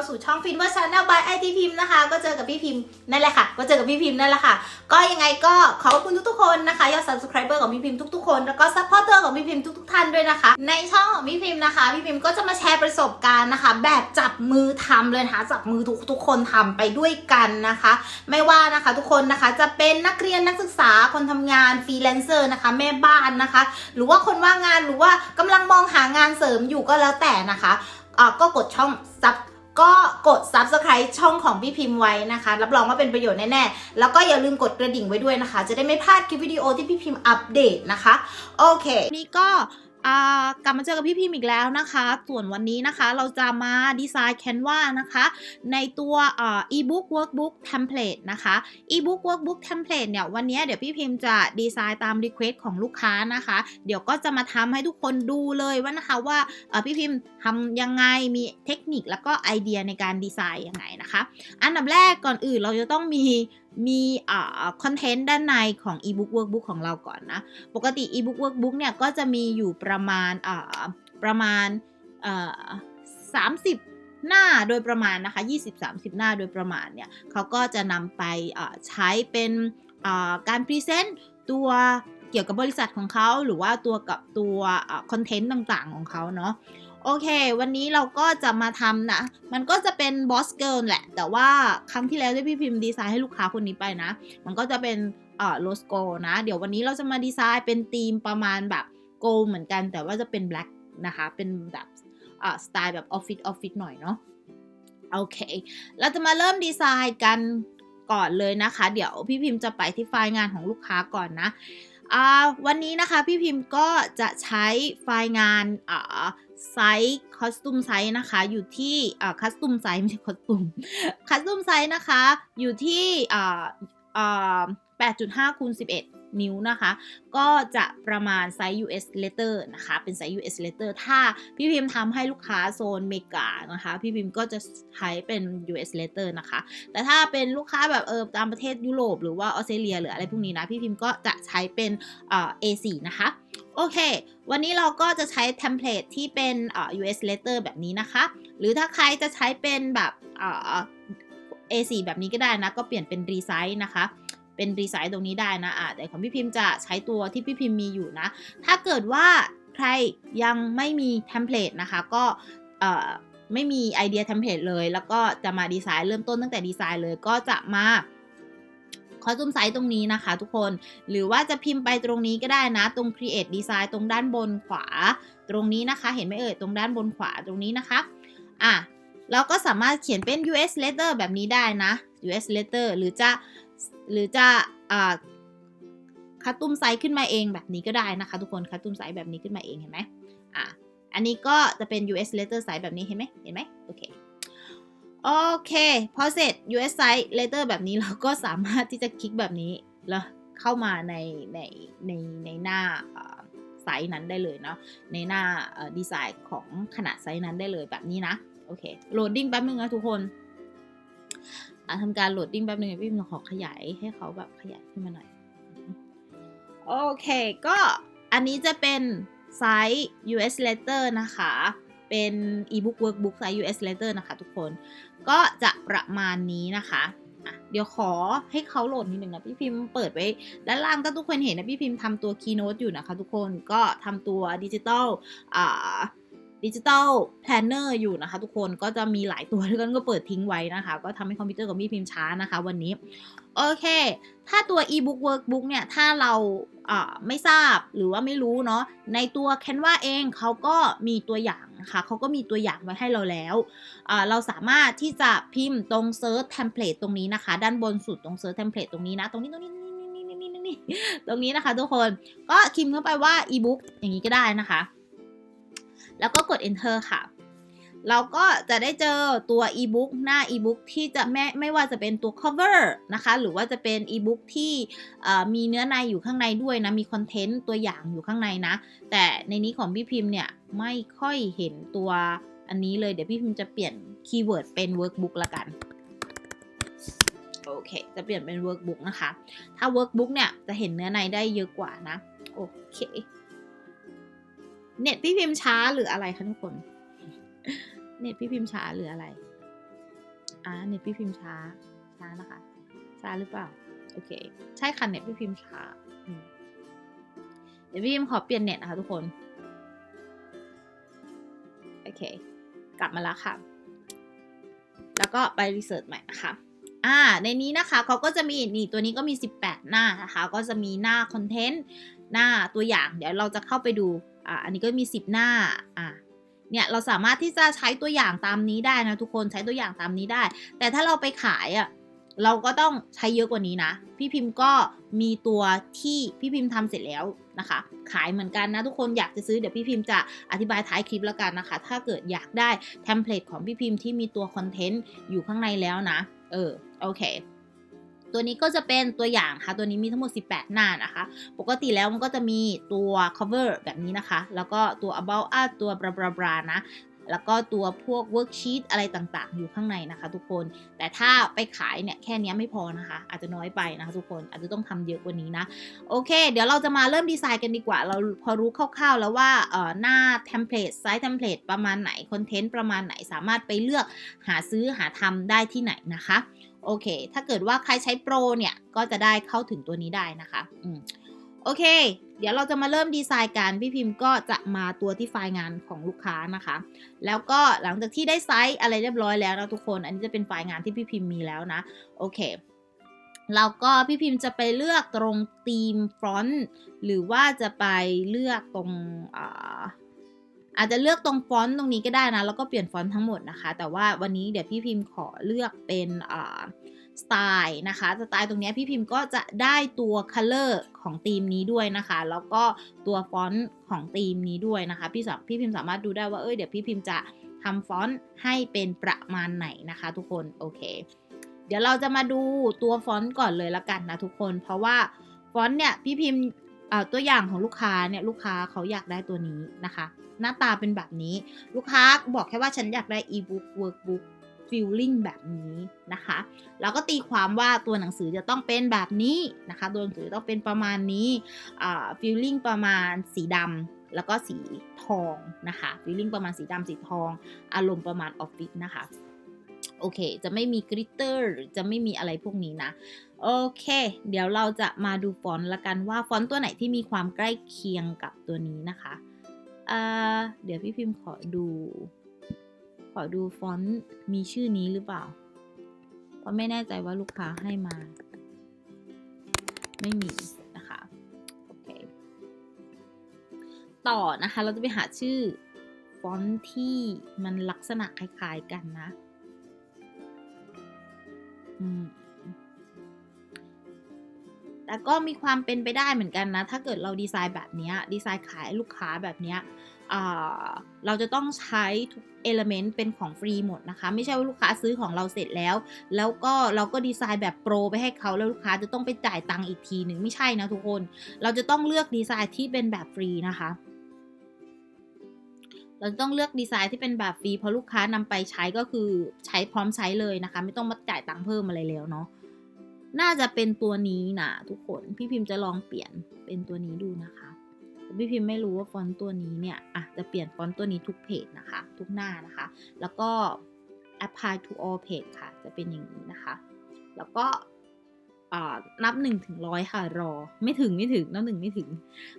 าสู่ช่องฟินเวอร์ชันแนลบายไอทีพิมพ์นะคะ ก็เจอกับพี่พิมพ์นั่นแหละค่ะ ก็เจอกับพี่พิมพ์นั่นแหละค่ะ ก็ยังไงก็ขอบคุณทุกๆคนนะคะ ยอด subscriber ของพี่พิมพ์ทุกๆคนแล้วก็ supporter ของพี่พิมพ์ทุกๆท่านด้วยนะคะ ในช่องของพี่พิมพ์นะคะ พี่พิมพ์ก็จะมาแชร์ประสบการณ์นะคะ แบบจับมือทำเลยนะคะจับมือทุกทุกๆคนทำไปด้วยกันนะคะ ไม่ว่านะคะทุกคนนะคะจะเป็นนักเรียนนักศึกษาคนทำงานฟรีแลนเซอร์นะคะแม่บ้านนะคะ หรือว่าคนว่างงานหรือว่ากำลังมองหางานเสริมอยู่ก็แล้วแต่นะคะก็กดช่องซับ ก็กด subscribe ช่องของพี่พิมพ์ไว้นะคะ รับรองว่าเป็นประโยชน์แน่ๆ แล้วก็อย่าลืมกดกระดิ่งไว้ด้วยนะคะ จะได้ไม่พลาดคลิปวิดีโอที่พี่พิมพ์อัปเดตนะคะ โอเค นี่ก็ กลับมาเจอกับพี่พิมอีกแล้วนะคะ ส่วนวันนี้นะคะเราจะมาดีไซน์ Canva นะคะ ในตัวอ่า ebook workbook template นะคะ ebook workbook template เนี่ยวันนี้เดี๋ยวพี่พิมจะดีไซน์ตาม request ของลูกค้านะคะ เดี๋ยวก็จะมาทำให้ทุกคนดูเลยว่านะคะว่าพี่พิมพ์ทำยังไงมีเทคนิคแล้วก็ไอเดียในการดีไซน์ยังไงนะคะ อันดับแรกก่อนอื่นเราจะต้องมี มีคอนเทนต์ด้านในของ ebook workbook ของเราก่อนนะ ปกติ ebook workbook เนี่ยก็จะมีอยู่ประมาณประมาณสามสิบหน้าโดยประมาณนะคะ 20-30 หน้าโดยประมาณเนี่ยเขาก็จะนำไปใช้เป็นการพรีเซนต์ตัวเกี่ยวกับบริษัทของเขาหรือว่าตัวกับตัวคอนเทนต์ต่างๆของเขาเนาะ โอเค วันนี้เราก็จะมาทำนะ มันก็จะเป็นบอสเกิลแหละ แต่ว่าครั้งที่แล้วที่พี่พิมพ์ดีไซน์ให้ลูกค้าคนนี้ไปนะ มันก็จะเป็นเอ่อโลสโกนะ เดี๋ยววันนี้เราจะมาดีไซน์เป็นธีมประมาณแบบโกลเหมือนกัน แต่ว่าจะเป็นแบล็ k นะคะ เป็นแบบเอ่อสไตล์แบบออฟฟิศออฟฟิศหน่อยเนาะ โอเค เราจะมาเริ่มดีไซน์กันก่อนเลยนะคะ เดี๋ยวพี่พิมพ์จะไปที่ไฟล์งานของลูกค้าก่อนนะอ่าวันนี้นะคะพี่พิมพ์ก็จะใช้ไฟล์งานอ่า ไซส์คอสตูมไซส์นะคะ อยู่ที่อ่าคัสตูมไซส์ไม่ใช่คอสตูมคัสตูมไซส์นะคะ อยู่ที่อ่าอ่า8.5คูณ11 นิ้วนะคะ ก็จะประมาณไซส์ US letter นะคะ เป็นไซส์ US letter ถ้าพี่พิมพ์ทำให้ลูกค้าโซนเมกานะคะ พี่พิมพ์ก็จะใช้เป็น US letter นะคะ แต่ถ้าเป็นลูกค้าแบบเออตามประเทศยุโรปหรือว่าออสเตรเลียหรืออะไรพวกนี้นะ พี่พิมพ์ก็จะใช้เป็นเอ่อ A4 นะคะโอเค วันนี้เราก็จะใช้เทมเพลตที่เป็นเอ่อ US letter แบบนี้นะคะ หรือถ้าใครจะใช้เป็นแบบเอ่อ A4 แบบนี้ก็ได้นะ ก็เปลี่ยนเป็นรีไซส์นะคะ เป็นรีไซส์ตรงนี้ได้นะอะแต่ของพี่พิมพ์จะใช้ตัวที่พี่พิมพ์มีอยู่นะ ถ้าเกิดว่าใครยังไม่มีเทมเพลตนะคะ ก็ไม่มีไอเดียเทมเพลตเลย แล้วก็จะมาดีไซน์เริ่มต้นตั้งแต่ดีไซน์เลยก็จะมาคอสตูมไซส์ตรงนี้นะคะทุกคน หรือว่าจะพิมพ์ไปตรงนี้ก็ได้นะ ตรง create design ตรงด้านบนขวา ตรงนี้นะคะ เห็นไหมเอ่ย ตรงด้านบนขวาตรงนี้นะคะ อะ เราก็สามารถเขียนเป็น US letter แบบนี้ได้นะ US letter หรือจะ หรือจะคัสตุ้มไซส์ขึ้นมาเองแบบนี้ก็ได้นะคะ ทุกคนคัสตุ้มไซส์แบบนี้ขึ้นมาเองเห็นไหมอะอันนี้ก็จะเป็น US letter size แบบนี้เห็นไหมเห็นไหมโอเคโอเคพอเสร็จ US size letter แบบนี้เราก็สามารถที่จะคลิกแบบนี้แล้วเข้ามาในในในในหน้าไซส์นั้นได้เลยเนาะในหน้าดีไซน์ของขนาดไซส์นั้นได้เลยแบบนี้นะโอเคโหลดดิ้งแป๊บนึงนะทุกคน อะทำการโหลดดิ้งแป๊บนึงพี่พิมขอขยายให้เขาแบบขยายขึ้นมาหน่อย โอเค ก็อันนี้จะเป็นไซส์ US letter นะคะ เป็น ebook workbook ไซส์ US letter นะคะทุกคน ก็จะประมาณนี้นะคะเดี๋ยวขอให้เขาโหลดนิดนึงนะพี่พิมพ์เปิดไว้ด้านล่างถ้าทุกคนเห็นนะพี่พิมพ์ทำตัว keynote อยู่นะคะทุกคนก็ทำตัวดิจิตอลอ่า ดิจิตอลแพลนเนอร์อยู่นะคะ ทุกคนก็จะมีหลายตัวทุกคนก็เปิดทิ้งไว้นะคะ ก็ทำให้คอมพิวเตอร์ของพี่พิมพ์ช้านะคะวันนี้ โอเค ถ้าตัว ebook workbook เนี่ย ถ้าเราไม่ทราบหรือว่าไม่รู้เนาะในตัว Canva เองเขาก็มีตัวอย่างนะคะเขาก็มีตัวอย่างไว้ให้เราแล้วเราสามารถที่จะพิมพ์ตรง search template ตรงนี้นะคะ ด้านบนสุดตรง search template ตรงนี้นะ ตรงนี้ตรงนี้นี่นี่นี่นี่นี่ตรงนี้นะคะ ทุกคนก็พิมพ์เข้าไปว่า ebook อย่างนี้ก็ได้นะคะ แล้วก็กด enter ค่ะ เราก็จะได้เจอตัว e-book หน้า e-book ที่จะไม่ไม่ว่าจะเป็นตัว cover นะคะ หรือว่าจะเป็น e-book ที่มีเนื้อในอยู่ข้างในด้วยนะ มีคอนเทนต์ตัวอย่างอยู่ข้างในนะ แต่ในนี้ของพี่พิมพ์เนี่ยไม่ค่อยเห็นตัวอันนี้เลย เดี๋ยวพี่พิมพ์จะเปลี่ยนคีย์เวิร์ดเป็น workbook ละกันโอเค จะเปลี่ยนเป็น workbook นะคะ ถ้า workbook เนี่ย จะเห็นเนื้อในได้เยอะกว่านะ โอเค เน็ตพี่พิมพ์ช้าหรืออะไรคะทุกคน เน็ตพี่พิมพ์ช้าหรืออะไร อ่า เน็ตพี่พิมพ์ช้า ช้านะคะ ช้าหรือเปล่า โอเค ใช่ค่ะเน็ตพี่พิมพ์ช้า เดี๋ยวพี่พิมพ์ขอเปลี่ยนเน็ตนะคะทุกคน โอเค กลับมาแล้วค่ะ แล้วก็ไปรีเสิร์ชใหม่นะคะอ่า ในนี้นะคะเขาก็จะมีนี่ตัวนี้ก็มี 18 หน้านะคะ ก็จะมีหน้าคอนเทนต์ หน้าตัวอย่าง เดี๋ยวเราจะเข้าไปดูอ่าอันนี้ก็มี 10 หน้าอ่าเนี่ยเราสามารถที่จะใช้ตัวอย่างตามนี้ได้นะทุกคนใช้ตัวอย่างตามนี้ได้ แต่ถ้าเราไปขายอะเราก็ต้องใช้เยอะกว่านี้นะ พี่พิมพ์ก็มีตัวที่พี่พิมพ์ทำเสร็จแล้วนะคะ ขายเหมือนกันนะทุกคนอยากจะซื้อเดี๋ยวพี่พิมพ์จะอธิบายท้ายคลิปแล้วกันนะคะ ถ้าเกิดอยากได้เทมเพลตของพี่พิมพ์ที่มีตัวคอนเทนต์อยู่ข้างในแล้วนะ เออโอเค ตัวนี้ก็จะเป็นตัวอย่างค่ะ ตัวนี้มีทั้งหมด 18 หน้านะคะ ปกติแล้วมันก็จะมีตัว cover แบบนี้นะคะ แล้วก็ตัว about us ตัว bla bla bla นะ แล้วก็ตัวพวก worksheet อะไรต่างๆ อยู่ข้างในนะคะ ทุกคน แต่ถ้าไปขายเนี่ยแค่นี้ไม่พอนะคะ อาจจะน้อยไปนะคะทุกคน อาจจะต้องทำเยอะกว่านี้นะ โอเค เดี๋ยวเราจะมาเริ่มดีไซน์กันดีกว่า เราพอรู้คร่าวๆแล้วว่าเอ่อหน้าเทมเพลตไซส์เทมเพลตประมาณไหน คอนเทนต์ประมาณไหน สามารถไปเลือกหาซื้อหาทำได้ที่ไหนนะคะ โอเค ถ้าเกิดว่าใครใช้โปรเนี่ย ก็จะได้เข้าถึงตัวนี้ได้นะคะอืมโอเค เดี๋ยวเราจะมาเริ่มดีไซน์กันพี่พิมพ์ก็จะมาตัวที่ไฟล์งานของลูกค้านะคะ แล้วก็หลังจากที่ได้ไซส์อะไรเรียบร้อยแล้วนะทุกคน อันนี้จะเป็นไฟล์งานที่พี่พิมพ์มีแล้วนะ โอเคเราก็พี่พิมพ์จะไปเลือกตรงธีมฟอนต์หรือว่าจะไปเลือกตรง อาจจะเลือกตรงฟอนต์ตรงนี้ก็ได้นะ แล้วก็เปลี่ยนฟอนต์ทั้งหมดนะคะ แต่ว่าวันนี้เดี๋ยวพี่พิมพ์ขอเลือกเป็นสไตล์นะคะ สไตล์ตรงนี้พี่พิมพ์ก็จะได้ตัว color ของธีมนี้ด้วยนะคะ แล้วก็ตัวฟอนต์ของธีมนี้ด้วยนะคะ พี่สพี่พิมพ์สามารถดูได้ว่า เอ้ย เดี๋ยวพี่พิมพ์จะทำฟอนต์ให้เป็นประมาณไหนนะคะ ทุกคน โอเค เดี๋ยวเราจะมาดูตัวฟอนต์ก่อนเลยละกันนะทุกคน เพราะว่าฟอนต์เนี่ยพี่พิมพ์ ตัวอย่างของลูกค้าเนี่ยลูกค้าเขาอยากได้ตัวนี้นะคะ หน้าตาเป็นแบบนี้ ลูกค้าบอกแค่ว่าฉันอยากได้ e-book workbook feeling แบบนี้นะคะ แล้วก็ตีความว่าตัวหนังสือจะต้องเป็นแบบนี้นะคะ ตัวหนังสือต้องเป็นประมาณนี้อ่า feeling ประมาณสีดำแล้วก็สีทองนะคะ feeling ประมาณสีดำสีทอง อารมณ์ประมาณออฟฟิศนะคะ โอเค จะไม่มีกริตเตอร์หรือจะไม่มีอะไรพวกนี้นะ โอเค เดี๋ยวเราจะมาดูฟอนต์ละกันว่าฟอนต์ตัวไหนที่มีความใกล้เคียงกับตัวนี้นะคะเดี๋ยวพี่พิมพ์ขอดู ขอดูฟอนต์มีชื่อนี้หรือเปล่า เพราะไม่แน่ใจว่าลูกค้าให้มา ไม่มีนะคะโอเคต่อนะคะเราจะไปหาชื่อฟอนต์ที่มันลักษณะคล้ายๆกันนะ แต่ก็มีความเป็นไปได้เหมือนกันนะ ถ้าเกิดเราดีไซน์แบบนี้ดีไซน์ขายลูกค้าแบบนี้เราจะต้องใช้ทุกเอลเมนต์เป็นของฟรีหมดนะคะ ไม่ใช่ว่าลูกค้าซื้อของเราเสร็จแล้ว แล้วก็เราก็ดีไซน์แบบโปรไปให้เขาแล้วลูกค้าจะต้องไปจ่ายตังค์อีกทีหนึ่งไม่ใช่นะทุกคน เราจะต้องเลือกดีไซน์ที่เป็นแบบฟรีนะคะ เราต้องเลือกดีไซน์ที่เป็นแบบฟรีเพราะลูกค้านำไปใช้ก็คือใช้พร้อมใช้เลยนะคะ ไม่ต้องมาจ่ายตังค์เพิ่มอะไรแล้วเนาะน่าจะเป็นตัวนี้นะทุกคนพี่พิมพ์จะลองเปลี่ยนเป็นตัวนี้ดูนะคะแต่พี่พิมพ์ไม่รู้ว่าฟอนต์ตัวนี้เนี่ยอะจะเปลี่ยนฟอนต์ตัวนี้ทุกเพจนะคะ ทุกหน้านะคะ แล้วก็ apply to all page ค่ะ จะเป็นอย่างนี้นะคะ แล้วก็ นับ1นถึงร้อยค่ะรอ ไม่ถึงไม่ถึงนับหนึ่งไม่ถึง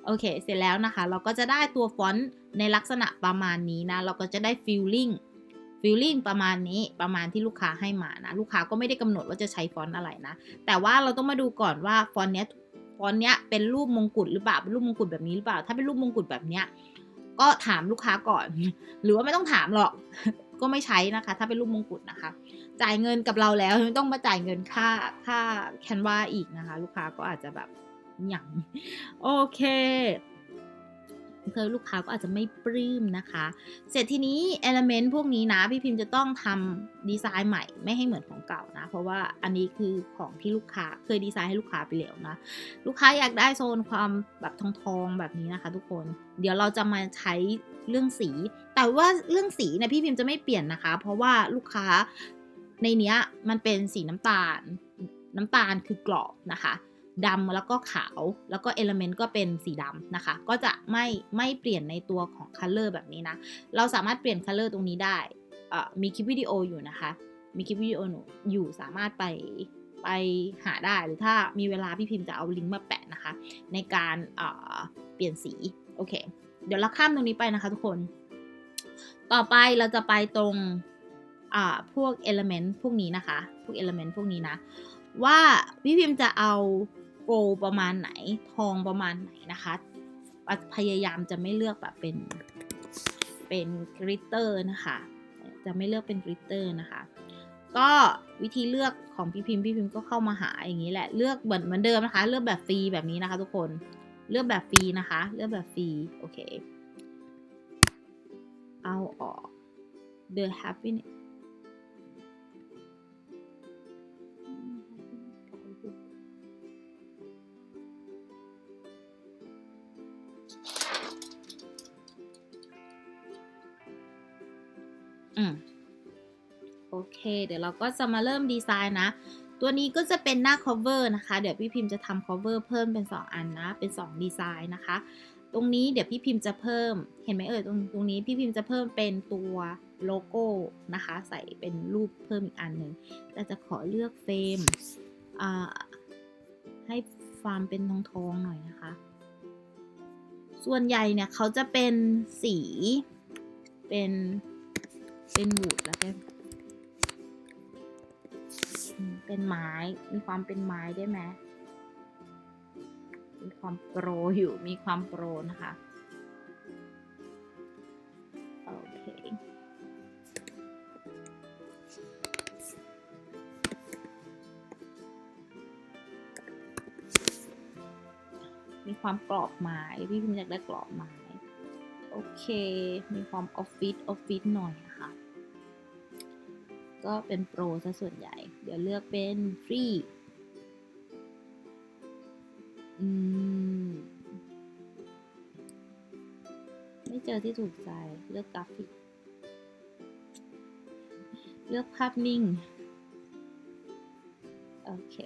โอเค เสร็จแล้วนะคะ เราก็จะได้ตัวฟอนต์ในลักษณะประมาณนี้นะ เราก็จะได้ feeling feeling ประมาณนี้ประมาณที่ลูกค้าให้มานะ ลูกค้าก็ไม่ได้กำหนดว่าจะใช้ฟอนต์อะไรนะ แต่ว่าเราต้องมาดูก่อนว่าฟอนต์เนี้ยฟอนต์เนี้ยเป็นรูปมงกุฎหรือเปล่าเป็นรูปมงกุฎแบบนี้หรือเปล่า ถ้าเป็นรูปมงกุฎแบบเนี้ยก็ถามลูกค้าก่อน หรือว่าไม่ต้องถามหรอก ก็ไม่ใช้นะคะ ถ้าเป็นรูปมงกุฎนะคะ จ่ายเงินกับเราแล้วต้องมาจ่ายเงินค่าค่าแคนวาอีกนะคะ ลูกค้าก็อาจจะแบบหยั่งโอเคเธอลูกค้าก็อาจจะไม่ปลื้มนะคะ เสร็จทีนี้ element พวกนี้นะ พี่พิมพ์จะต้องทำดีไซน์ใหม่ไม่ให้เหมือนของเก่านะ เพราะว่าอันนี้คือของที่ลูกค้าเคยดีไซน์ให้ลูกค้าไปแล้วนะ ลูกค้าอยากได้โซนความแบบทองทองๆแบบนี้นะคะ ทุกคน เดี๋ยวเราจะมาใช้ เรื่องสี แต่ว่าเรื่องสีเนี่ยพี่พิมพ์จะไม่เปลี่ยนนะคะ เพราะว่าลูกค้าในเนี้ยมันเป็นสีน้ำตาล น้ำตาลคือกรอบนะคะดำแล้วก็ขาวแล้วก็เอลเมนต์ก็เป็นสีดำนะคะ ก็จะไม่ไม่เปลี่ยนในตัวของคัลเลอร์แบบนี้นะ เราสามารถเปลี่ยนคัลเลอร์ตรงนี้ได้เออมีคลิปวิดีโออยู่นะคะ มีคลิปวิดีโอหนูอยู่สามารถไปไปหาได้หรือถ้ามีเวลาพี่พิมพ์จะเอาลิงก์มาแปะนะคะ ในการเอ่อเปลี่ยนสี โอเค เดี๋ยวเราข้ามตรงนี้ไปนะคะทุกคน ต่อไปเราจะไปตรงอ่าพวก element พวกนี้นะคะ พวก element พวกนี้นะ ว่าพี่พิมพ์จะเอาโกลประมาณไหน ทองประมาณไหนนะคะอะพยายามจะไม่เลือกแบบเป็นเป็นกริตเตอร์นะคะ จะไม่เลือกเป็นกริตเตอร์นะคะ ก็วิธีเลือกของพี่พิมพ์พี่พิมพ์ก็เข้ามาหาอย่างนี้แหละ เลือกเหมือนเหมือนเดิมนะคะ เลือกแบบฟรีแบบนี้นะคะทุกคน เลือกแบบฟรีนะคะ เลือกแบบฟรี โอเค เอาออก the happiness อืมโอเค เดี๋ยวเราก็จะมาเริ่มดีไซน์นะ ตัวนี้ก็จะเป็นหน้า cover นะคะ เดี๋ยวพี่พิมพ์จะทำ cover เพิ่มเป็น 2 อันนะ เป็น 2 ดีไซน์นะคะ ตรงนี้เดี๋ยวพี่พิมพ์จะเพิ่ม เห็นไหมเอ่ยตรงตรงนี้พี่พิมพ์จะเพิ่มเป็นตัวโลโก้นะคะ ใส่เป็นรูปเพิ่มอีกอันหนึ่งแต่จะขอเลือกเฟรมให้ความเป็นทองทองๆหน่อยนะคะ ส่วนใหญ่เนี่ยเขาจะเป็นสี เป็น เป็นวูดแล้วกัน เป็นไม้ มีความเป็นไม้ได้ไหมมีความโปรอยู่ มีความโปรนะคะ โอเค มีความกรอบไม้ พี่พิมอยากได้กรอบไม้ โอเค มีความออฟฟิศออฟฟิศหน่อยนะคะ ก็เป็นโปรซะส่วนใหญ่ เดี๋ยวเลือกเป็นฟรีอืมไม่เจอที่ถูกใจ เลือกกราฟิก เลือกภาพนิ่ง โอเค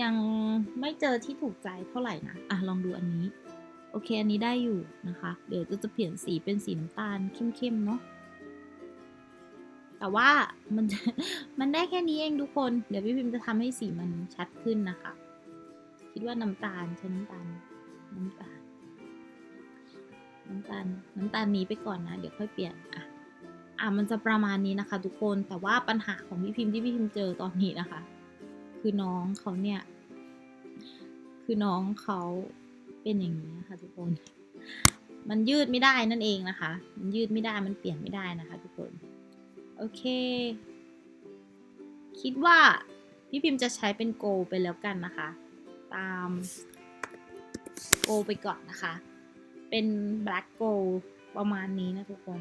ยังไม่เจอที่ถูกใจเท่าไหร่นะ อะ ลองดูอันนี้ โอเค อันนี้ได้อยู่นะคะ เดี๋ยวจะจะเปลี่ยนสีเป็นสีน้ำตาลเข้มๆเนาะแต่ว่ามันมันได้แค่นี้เองทุกคน เดี๋ยวพี่พิมพ์จะทำให้สีมันชัดขึ้นนะคะ คิดว่าน้ำตาลใช้น้ำตาลน้ำตาลน้ำตาลน้ำตาลนี้ไปก่อนนะ เดี๋ยวค่อยเปลี่ยนอะอะมันจะประมาณนี้นะคะ ทุกคนแต่ว่าปัญหาของพี่พิมพ์ที่พี่พิมพ์เจอตอนนี้นะคะ คือน้องเขาเนี่ย คือน้องเขา เป็นอย่างนี้นะคะทุกคน มันยืดไม่ได้นั่นเองนะคะ มันยืดไม่ได้มันเปลี่ยนไม่ได้นะคะ ทุกคน โอเค คิดว่าพี่พิมพ์จะใช้เป็นโกไปแล้วกันนะคะ ตามโกไปก่อนนะคะ เป็น black g o ประมาณนี้นะทุกคน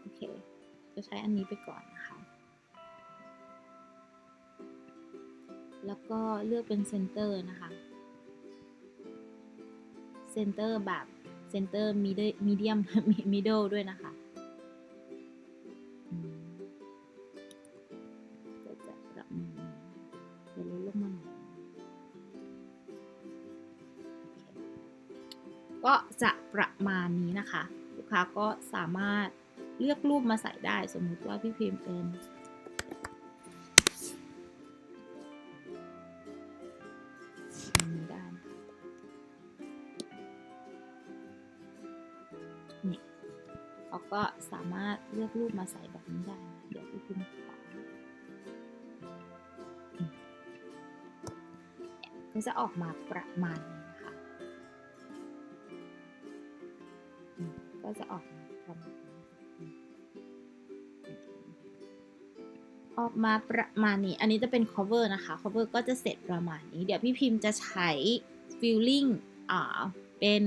โอเค จะใช้อันนี้ไปก่อนนะคะ แล้วก็เลือกเป็นเซนเตอร์นะคะ เซนเตอร์แบบเซนเตอร์มีดมีเดียมมิดเดิลด้วยนะคะก็จะประมาณนี้เดี๋ยวลดลงมาหน่อยก็จะประมาณนี้นะคะ ลูกค้าก็สามารถเลือกรูปมาใส่ได้สมมุติว่าพี่พิมพ์เป็น อกรูปมาใส่แบบนี้ได้ เดี๋ยวพี่พิมพ์ขออืมก็จะออกมาประมาณนี้นะคะ ก็จะออกมาประมาณนี้อออกมาประมาณนี้ อันนี้จะเป็น cover นะคะ cover ก็จะเสร็จประมาณนี้ เดี๋ยวพี่พิมพ์จะใช้ feeling อ่า เป็น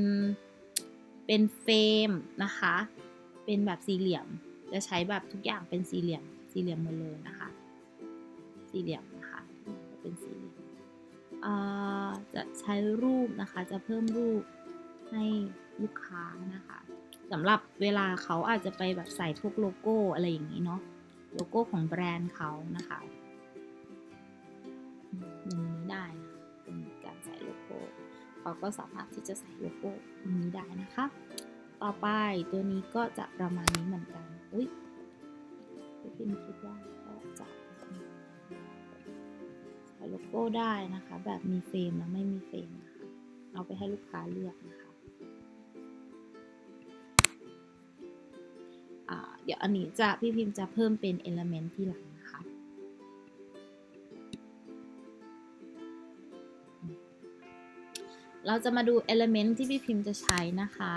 เป็นเฟรมนะคะ เป็นแบบสี่เหลี่ยม จะใช้แบบทุกอย่างเป็นสี่เหลี่ยม สี่เหลี่ยมหมดเลยนะคะ สี่เหลี่ยมนะคะ เป็นสี่เหลี่ยมจะใช้รูปนะคะ จะเพิ่มรูปให้ลูกค้านะคะสำหรับเวลาเขาอาจจะไปแบบใส่พวกโลโก้อะไรอย่างนี้เนาะ โลโก้ของแบรนด์เขานะคะอย่างนี้ได้นะเป็นการใส่โลโก้เขาก็สามารถที่จะใส่โลโก้ตรงนี้ได้นะคะ ต่อไปตัวนี้ก็จะประมาณนี้เหมือนกัน อุ้ยพี่พิมคิดว่าก็จะใส่โลโก้ได้นะคะ แบบมีเฟรมและไม่มีเฟรมนะคะ เอาไปให้ลูกค้าเลือกนะคะเดี๋ยวอันนี้จะพี่พิมพ์จะเพิ่มเป็น element ที่หลังนะคะ เราจะมาดู element ที่พี่พิมพ์จะใช้นะคะ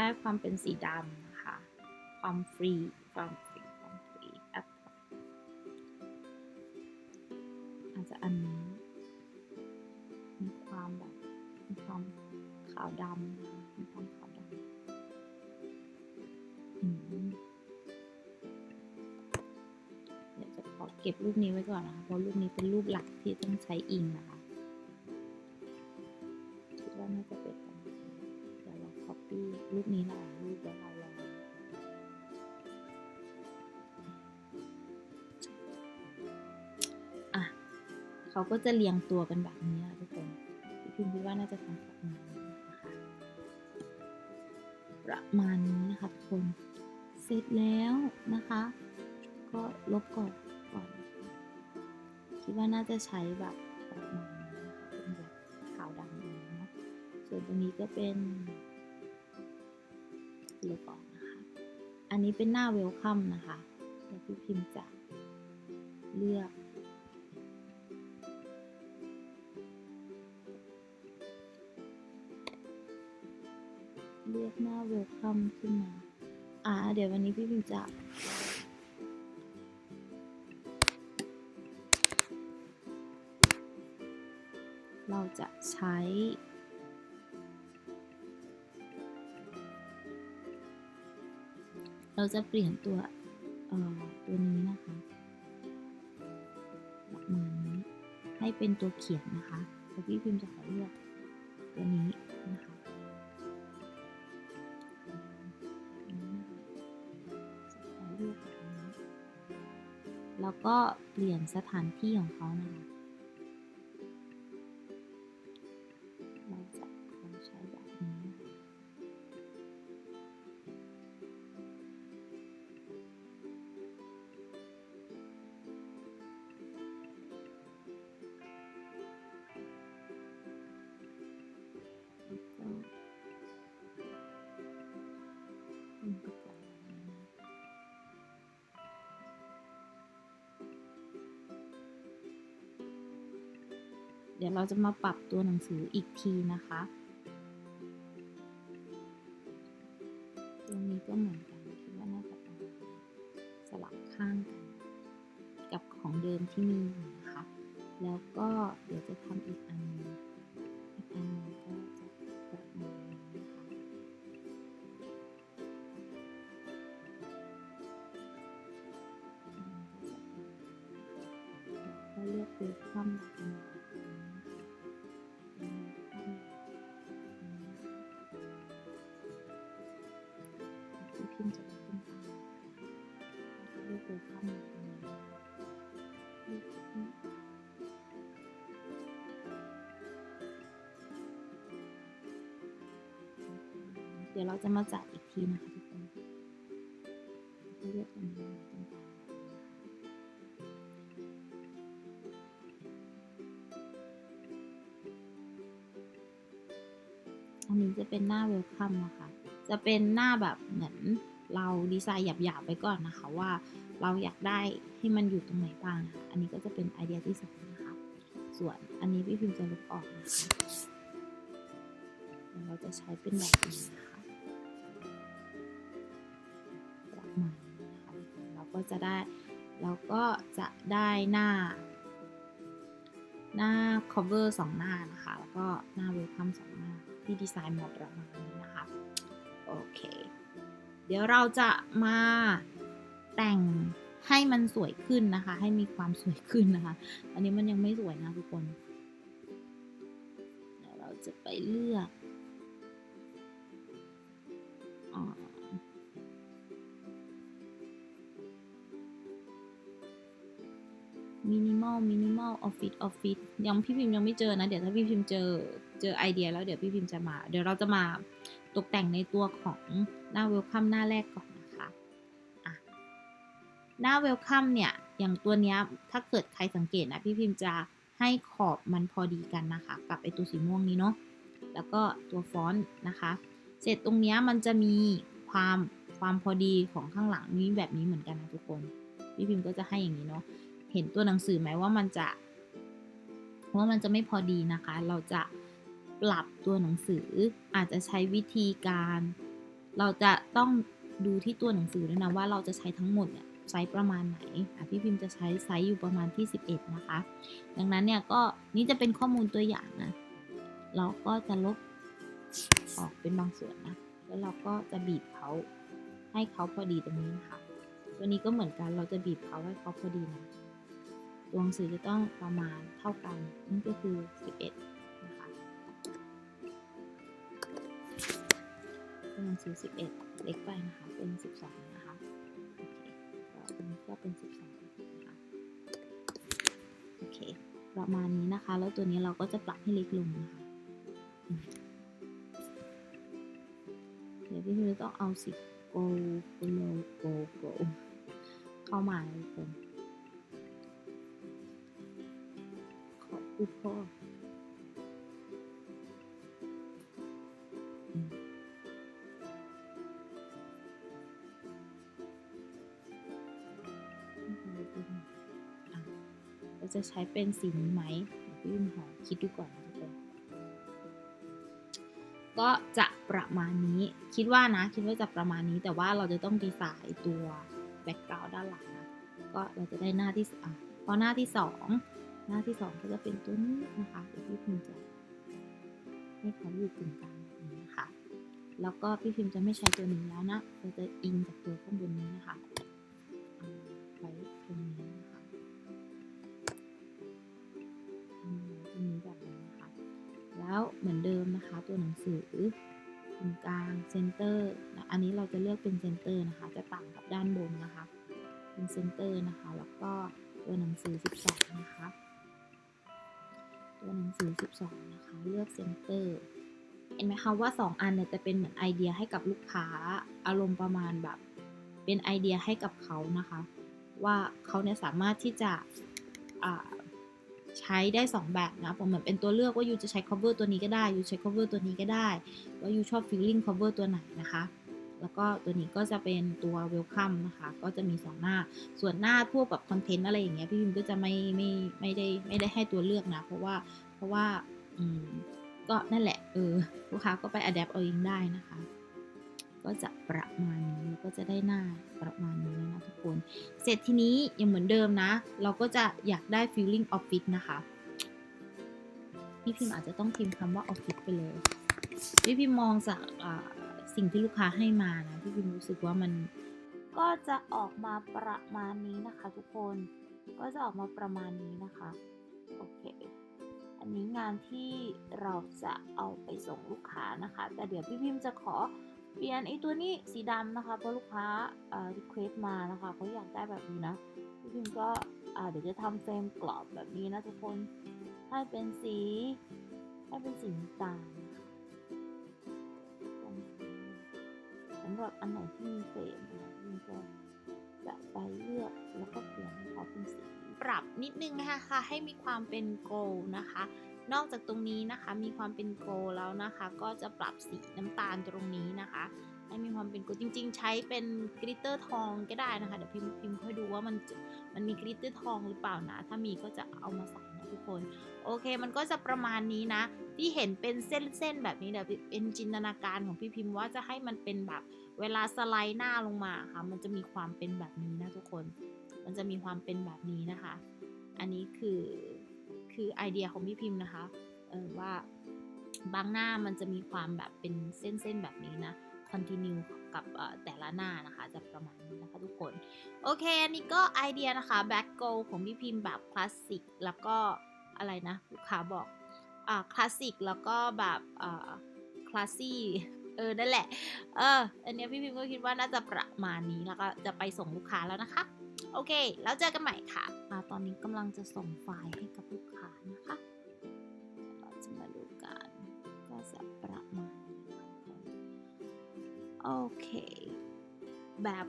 ได้ความเป็นสีดำนะคะ ความฟรี ความฟรี ความฟรีแอปอาจจะอันนี้ มีความแบบ มีความขาวดำนะคะมีความขาวดำเดี๋ยวจะขอเก็บรูปนี้ไว้ก่อนนะคะ เพราะรูปนี้เป็นรูปหลักที่ต้องใช้อิงนะคะ รูปนี้หลายรูปแล้วเราลองอะเขาก็จะเรียงตัวกันแบบนี้ทุกคนพี่พิมพ์คิดว่าน่าจะทำประมาณนี้นะคะประมาณนี้นะคะทุกคนเสร็จแล้วนะคะ ก็ลบก่อนก่อนคิดว่าน่าจะใช้แบบประมาณนี้นะคะเป็นแบบขาวดำอย่างนี้เนาะส่วนตรงนี้ก็เป็น นนี้เป็นหน้าเวลคัมนะคะเดี๋ยวพี่พิมพ์จะเลือกเลือกหน้าเวลคัมขึ้นมา อ่า เดี๋ยววันนี้พี่พิมพ์จะเราจะใช้ เราจะเปลี่ยนตัวเอ่อตัวนี้นะคะประมาณนี้ให้เป็นตัวเขียนนะคะแล้วพี่พิมพ์จะขอเลือกตัวนี้นะคะแล้วก็เปลี่ยนสถานที่ของเขานะคะ เดี๋ยวเราจะมาปรับตัวหนังสืออีกทีนะคะ เดี๋ยวเราจะมาจัดอีกทีนะคะทุกคนเลือกตรงนี้ตรงกลางอันนี้จะเป็นหน้าเวลคัมนะคะ จะเป็นหน้าแบบเหมือนเราดีไซน์หยาบๆไปก่อนนะคะว่าเราอยากได้ให้มันอยู่ตรงไหนบ้างะะอันนี้ก็จะเป็นไอเดียที่สองนะคะ ส่วนอันนี้พี่พิมจะลบออกนะคะเราจะใช้เป็นแบบนี้นะคะ ก็จะได้เราก็จะได้หน้า หน้า cover สองหน้านะคะ แล้วก็หน้า welcome สองหน้า ที่ดีไซน์มาประมาณนี้นะคะ โอเค เดี๋ยวเราจะมาแต่งให้มันสวยขึ้นนะคะ ให้มีความสวยขึ้นนะคะ อันนี้มันยังไม่สวยนะทุกคนเดี๋ยวเราจะไปเลือกอา มินิมอลมินิมอลออฟฟิศออฟฟิศยังพี่พิมพ์ยังไม่เจอนะ เดี๋ยวถ้าพี่พิมพ์เจอเจอไอเดียแล้วเดี๋ยวพี่พิมพ์จะมา เดี๋ยวเราจะมาตกแต่งในตัวของหน้าเวลคัมหน้าแรกก่อนนะคะอะหน้าเวลคัมเนี่ยอย่างตัวเนี้ยถ้าเกิดใครสังเกตนะพี่พิมพ์จะให้ขอบมันพอดีกันนะคะกับไอตัวสีม่วงนี้เนาะแล้วก็ตัวฟอนต์นะคะ เสร็จตรงเนี้ยมันจะมีความความพอดีของข้างหลังนี้แบบนี้เหมือนกันนะทุกคนพี่พิมพ์ก็จะให้อย่างนี้เนาะ เห็นตัวหนังสือไหมว่ามันจะว่ามันจะไม่พอดีนะคะ เราจะปรับตัวหนังสืออาจจะใช้วิธีการ เราจะต้องดูที่ตัวหนังสือด้วยนะว่าเราจะใช้ทั้งหมดเนี่ยไซส์ประมาณไหนอะพี่พิมพ์จะใช้ไซส์อยู่ประมาณที่ 11 นะคะ ดังนั้นเนี่ยก็นี่จะเป็นข้อมูลตัวอย่างนะ เราก็จะลบออกเป็นบางส่วนนะ แล้วเราก็จะบีบเขาให้เขาพอดีตรงนี้นะคะ ตัวนี้ก็เหมือนกันเราจะบีบเขาให้เขาพอดีนะ ตัวงสือจะต้องประมาณเท่ากัน นั่นก็คือ 11 นะคะตัวหนังสือ11 เล็กไปนะคะ เป็น 12 นะคะ โอเคก็อันนี้ก็เป็น 12 นะคะ โอเค ประมาณนี้นะคะ แล้วตัวนี้เราก็จะปรับให้เล็กลงนะคะเดี๋ยวพี่พิมจะต้องเอาสีโกโกลโกโกเข้ามาเลยคน ขอบคุณพ่ออืมอะเราจะใช้เป็นสีนี้ไหมเดี๋ยวพี่พิมหอคิดดูก่อนนะทุกคนก็จะประมาณนี้คิดว่านะ คิดว่าจะประมาณนี้แต่ว่าเราจะต้องดีไซน์ตัวแบ็กกราวด้านหลังนะ ก็เราจะได้หน้าที่อะพอหน้าที่สอง หน้าที่สองก็จะเป็นตัวนี้นะคะเดี๋ยวพี่พิมพ์จะให้เขาอยู่กึ่งกลางแบบนี้นะคะแล้วก็พี่พิมพ์จะไม่ใช้ตัวนี้แล้วนะเราจะอิงจากตัวข้างบนนี้นะคะเอาไว้ตรงนี้นะคะอืมตรงนี้แบบนี้นะคะ แล้วเหมือนเดิมนะคะ ตัวหนังสือตรงกลางเซนเตอร์นะอันนี้เราจะเลือกเป็นเซนเตอร์นะคะ จะต่างกับด้านบนนะคะ เป็นเซนเตอร์นะคะ แล้วก็ตัวหนังสือ 12 นะคะ ตัวหนังสือ 12 นะคะ เลือกเซนเตอร์เห็นไหมคะว่า 2 อันเนี่ยจะเป็นเหมือนไอเดียให้กับลูกค้าอารมณ์ประมาณแบบ เป็นไอเดียให้กับเขานะคะ ว่าเขาเนี่ยสามารถที่จะใช้ได้ 2 แบบนะผมเหมือนเป็นตัวเลือกว่ายูจะใช้ cover ตัวนี้ก็ได้ยูใช้ cover ตัวนี้ก็ได้ ว่ายูชอบ feeling cover ตัวไหนนะคะ แล้วก็ตัวนี้ก็จะเป็นตัว welcome นะคะ ก็จะมี 2 หน้า ส่วนหน้าพวกแบบคอนเทนต์อะไรอย่างเงี้ยพี่พิมก็จะไม่ไม่ไม่ได้ไม่ได้ให้ตัวเลือกนะ เพราะว่าเพราะว่าอืมก็นั่นแหละเออลูกค้าก็ไป adapt เอาเองได้นะคะ ก็จะประมาณนี้ก็จะได้หน้าประมาณนี้นะทุกคน เสร็จทีนี้ยังเหมือนเดิมนะ เราก็จะอยากได้ feeling office นะคะพี่พิมอาจจะต้องพิมพ์คำว่า office ไปเลยพี่พิมมองจากอ่า สิ่งที่ลูกค้าให้มานะพี่พิมรู้สึกว่ามันก็จะออกมาประมาณนี้นะคะ ทุกคนก็จะออกมาประมาณนี้นะคะโอเคอันนี้งานที่เราจะเอาไปส่งลูกค้านะคะ แต่เดี๋ยวพี่พิมจะขอเปลี่ยนไอ้ตัวนี้สีดำนะคะเพราะลูกค้าเอ่อรีเควสมานะคะเขาอยากได้แบบนี้นะพี่พิมก็อ่าเดี๋ยวจะทำเฟรมกรอบแบบนี้นะทุกคนให้เป็นสีให้เป็นสีน้ำตาลำหรับอันไหนที่มีเฟรมนะคะพี่พิมก็จะไปเลือกแล้วก็เปลี่ยนให้เขาเป็นสีปรับนิดนึงนะคะให้มีความเป็นโกลนะคะ นอกจากตรงนี้นะคะมีความเป็นโกลแล้วนะคะ ก็จะปรับสีน้ำตาลตรงนี้นะคะให้มีความเป็นโกลจริง ๆ ใช้เป็นกริตเตอร์ทองก็ได้นะคะ เดี๋ยวพิมพ์พิมพ์ค่อยดูว่ามันมันมีกริตเตอร์ทองหรือเปล่านะ ถ้ามีก็จะเอามาใส่นะทุกคน โอเค มันก็จะประมาณนี้นะ ที่เห็นเป็นเส้นๆแบบนี้เดี๋ยวเป็นจินตนาการของพี่พิมพ์ว่าจะให้มันเป็นแบบ เวลาสไลด์หน้าลงมาค่ะ มันจะมีความเป็นแบบนี้นะทุกคน มันจะมีความเป็นแบบนี้นะคะ อันนี้คือคือไอเดียของพี่พิมพ์นะคะเออว่าบางหน้ามันจะมีความแบบเป็นเส้นๆแบบนี้นะ continue กับแต่ละหน้านะคะจะประมาณนี้นะคะทุกคน โอเค อันนี้ก็ไอเดียนะคะ back go ของพี่พิมพ์แบบคลาสสิกแล้วก็อะไรนะ ลูกค้าบอกอ่าคลาสสิกแล้วก็แบบอ่าคลาสซี่ เออ นั่นแหละ เออ อันนี้พี่พิมก็คิดว่าน่าจะประมาณนี้แล้วก็จะไปส่งลูกค้าแล้วนะคะ โอเค แล้วเจอกันใหม่ค่ะอ่าตอนนี้กำลังจะส่งไฟล์ให้กับลูกค้านะคะ เราจะมาดูกันก็จะประมาณนี้โอเค แบบ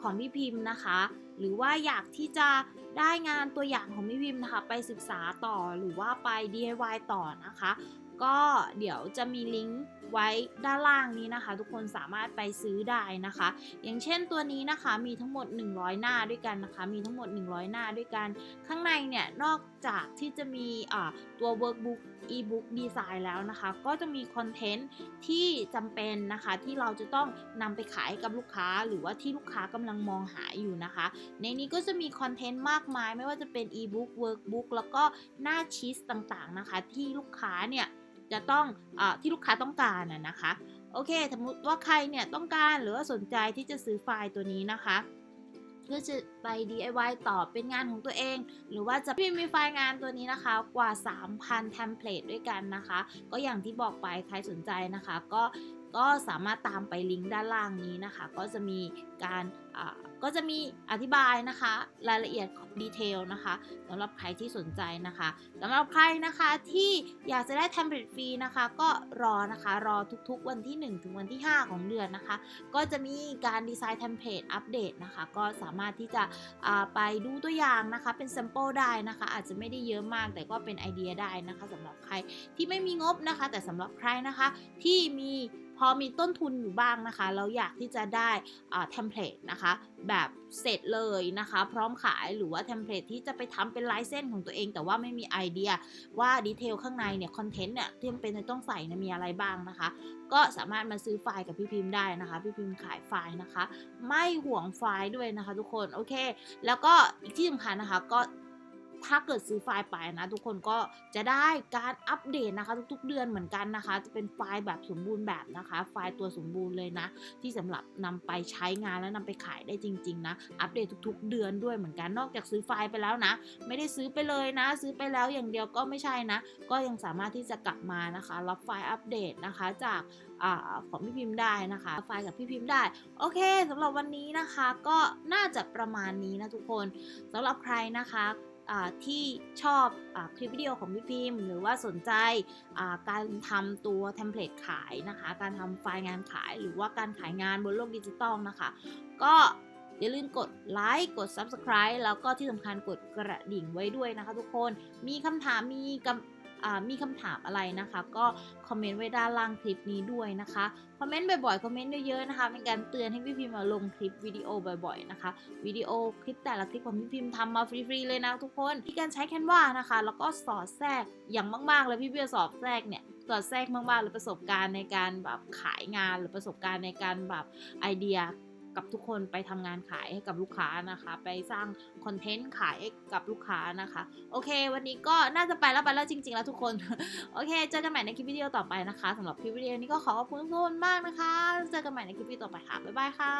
ของพี่พิมพ์นะคะ หรือว่าอยากที่จะได้งานตัวอย่างของพี่พิมพ์นะคะ ไปศึกษาต่อหรือว่าไป DIY ต่อนะคะ ก็เดี๋ยวจะมีลิงก์ไว้ด้านล่างนี้นะคะ ทุกคนสามารถไปซื้อได้นะคะ อย่างเช่นตัวนี้นะคะมีทั้งหมด 100 หน้าด้วยกันนะคะ มีทั้งหมด 100 หน้าด้วยกัน ข้างในเนี่ยนอกจากที่จะมีอ่าตัว workbook ebook design แล้วนะคะ ก็จะมีคอนเทนต์ที่จำเป็นนะคะ ที่เราจะต้องนำไปขายกับลูกค้า หรือว่าที่ลูกค้ากำลังมองหาอยู่นะคะ ในนี้ก็จะมีคอนเทนต์มากมาย ไม่ว่าจะเป็น ebook workbook แล้วก็หน้าชีสต่างๆนะคะ ที่ลูกค้าเนี่ย จะต้องอที่ลูกค้าต้องการนะนะคะโอเคสมมติว่าใครเนี่ยต้องการหรือว่าสนใจที่จะซื้อไฟล์ตัวนี้นะคะเพื่อจะไป DIY ต่อเป็นงานของตัวเอง หรือว่าจะพิมพ์มีไฟล์งานตัวนี้นะคะ กว่า 3,000เทมเพลตด้วยกันนะคะ ก็อย่างที่บอกไปใครสนใจนะคะ ก็ ก็สามารถตามไปลิงก์ด้านล่างนี้นะคะ ก็จะมีการก็จะมีอธิบายนะคะ รายละเอียดดีเทลนะคะสำหรับใครที่สนใจนะคะสำหรับใครนะคะที่อยากจะได้เทมเพลตฟรีนะคะ ก็รอนะคะรอทุกๆวันที่ 1 ถึงวันที่ 5 ของเดือนนะคะ ก็จะมีการดีไซน์เทมเพลตอัปเดตนะคะ ก็สามารถที่จะไปดูตัวอย่างนะคะ เป็น s ซ m เปิลได้นะคะ อาจจะไม่ได้เยอะมากแต่ก็เป็นไอเดียได้นะคะสำหรับใครที่ไม่มีงบนะคะ แต่สำหรับใครนะคะที่มี พอมีต้นทุนอยู่บ้างนะคะแล้วอยากที่จะได้เทมเพลตนะคะแบบเสร็จเลยนะคะ พร้อมขายหรือว่าเทมเพลตที่จะไปทำเป็นลายเส้นของตัวเอง แต่ว่าไม่มีไอเดียว่าดีเทลข้างในเนี่ยคอนเทนต์เนี่ยที่จำเป็นจะต้องใส่เนี่ยมีอะไรบ้างนะคะ ก็สามารถมาซื้อไฟล์กับพี่พิมพ์ได้นะคะ พี่พิมพ์ขายไฟล์นะคะ ไม่ห่วงไฟล์ด้วยนะคะ ทุกคนโอเค แล้วก็อีกที่สำคัญนะคะก็ ถ้าเกิดซื้อไฟล์ไปนะทุกคนก็จะได้การอัปเดตนะคะ ทุกๆ เดือนเหมือนกันนะคะ จะเป็นไฟล์แบบสมบูรณ์แบบนะคะ ไฟล์ตัวสมบูรณ์เลยนะ ที่สำหรับนำไปใช้งานและนำไปขายได้จริง ๆ นะ อัปเดตทุก ๆ เดือนด้วยเหมือนกันนอกจากซื้อไฟล์ไปแล้วนะ ไม่ได้ซื้อไปเลยนะ ซื้อไปแล้วอย่างเดียวก็ไม่ใช่นะ ก็ยังสามารถที่จะกลับมานะคะ รับไฟล์อัปเดตนะคะจากอของพี่พิมพ์ได้นะคะ ไฟล์กับพี่พิมพ์ได้ โอเคสำหรับวันนี้นะคะก็น่าจะประมาณนี้นะทุกคนสำหรับใครนะคะ ที่ชอบอคลิปวิดีโอของพี่พิมพ์ หรือว่าสนใจการทำตัวเทมเพลตขายนะคะ การทำไฟล์งานขาย หรือว่าการขายงานบนโลกดิจิตอลนะคะ ก็อย่าลืมกดไลค์กด Subscribe แล้วก็ที่สำคัญกดกระดิ่งไว้ด้วยนะคะทุกคน มีคำถามมีกำอ่า มีคำถามอะไรนะคะ ก็คอมเมนต์ไว้ด้านล่างคลิปนี้ด้วยนะคะคอมเมนต์บ่อยๆคอมเมนต์เยอะๆนะคะเป็นการเตือนให้พี่พิมพ์มาลงคลิปวิดีโอบ่อยๆนะคะวิดีโอคลิปแต่ละคลิปของพี่พิมพ์ทำมาฟรีๆเลยนะทุกคนมีการใช้แคนวานะคะ แล้วก็สอดแทรกอย่างมากๆเลยพี่พิมพ์สอดแทรกเนี่ยสอดแทรกมากๆเลยประสบการณ์ในการแบบขายงานหรือประสบการณ์ในการแบบไอเดีย กับทุกคนไปทำงานขายให้กับลูกค้านะคะ ไปสร้างคอนเทนต์ขายกับลูกค้านะคะ โอเค วันนี้ก็น่าจะไปแล้วไปแล้วจริง ๆ แล้วทุกคน โอเค เจอกันใหม่ในคลิปวิดีโอต่อไปนะคะสำหรับคลิปวิดีโอนี้ก็ขอขอบคุณทุกคนมากนะคะ เจอกันใหม่ในคลิปวิดีโอต่อไปค่ะบ๊ายบายค่ะ